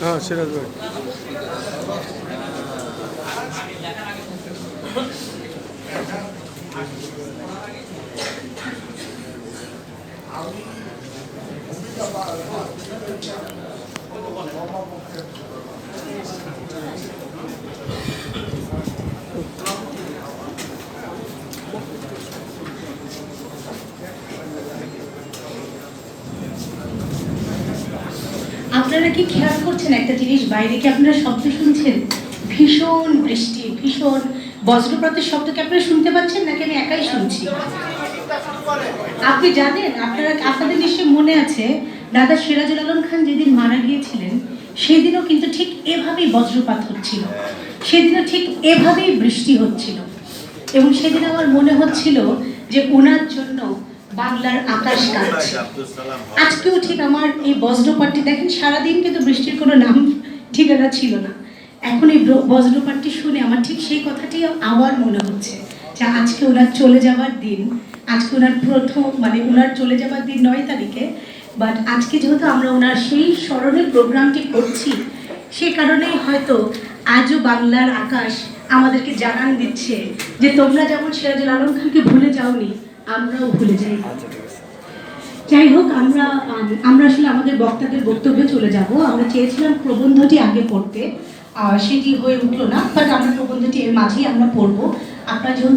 아, 지라도. আপনারা কি খেয়াল করছেন একটা জিনিস বাইরে কি আপনারা শব্দ শুনছেন? ভীষণ বৃষ্টি, ভীষণ বজ্রপাতের শব্দ কি আপনারা শুনতে পাচ্ছেন নাকি আমি একাই শুনছি? আপনি জানেন, আপনারা আপনাদের নিশ্চয়ই মনে আছে, দাদা সিরাজুল আলম খান যেদিন মারা গিয়েছিলেন, সেদিনও কিন্তু ঠিক এভাবেই বজ্রপাত হচ্ছিল। সেদিনও ঠিক এভাবেই বৃষ্টি হচ্ছিল। এবং সেদিন আমার মনে হচ্ছিল যে ওনার জন্য বাংলার আকাশ আজকেও ঠিক আমার এই বজ্রপাতটি দেখেন সারাদিন কিন্তু বৃষ্টির কোনো নাম ঠিকানা ছিল না। এখন এই বজ্রপাতটি শুনে আমার ঠিক সেই কথাটি আবার মনে হচ্ছে যে আজকে ওনার চলে যাবার দিন আজকে ওনার প্রথম মানে ওনার চলে যাবার দিন নয় তারিখে বাট আজকে যেহেতু আমরা ওনার সেই স্মরণে প্রোগ্রামটি করছি সে কারণেই হয়তো আজও বাংলার আকাশ আমাদেরকে জানান দিচ্ছে যে তোমরা যেমন সিরাজুল আলম খানকে ভুলে যাওনি আমরাও ভুলে যাই। যাই হোক আমরা আমরা আসলে আমাদের বক্তাদের বক্তব্যে চলে যাব। আমরা চেয়েছিলাম প্রবন্ধটি আগে পড়তে আহ, সেটি হয়ে উঠল না বাট আমরা প্রবন্ধটি এর মাঝেই আমরা পড়ব। আপনারা যেহেতু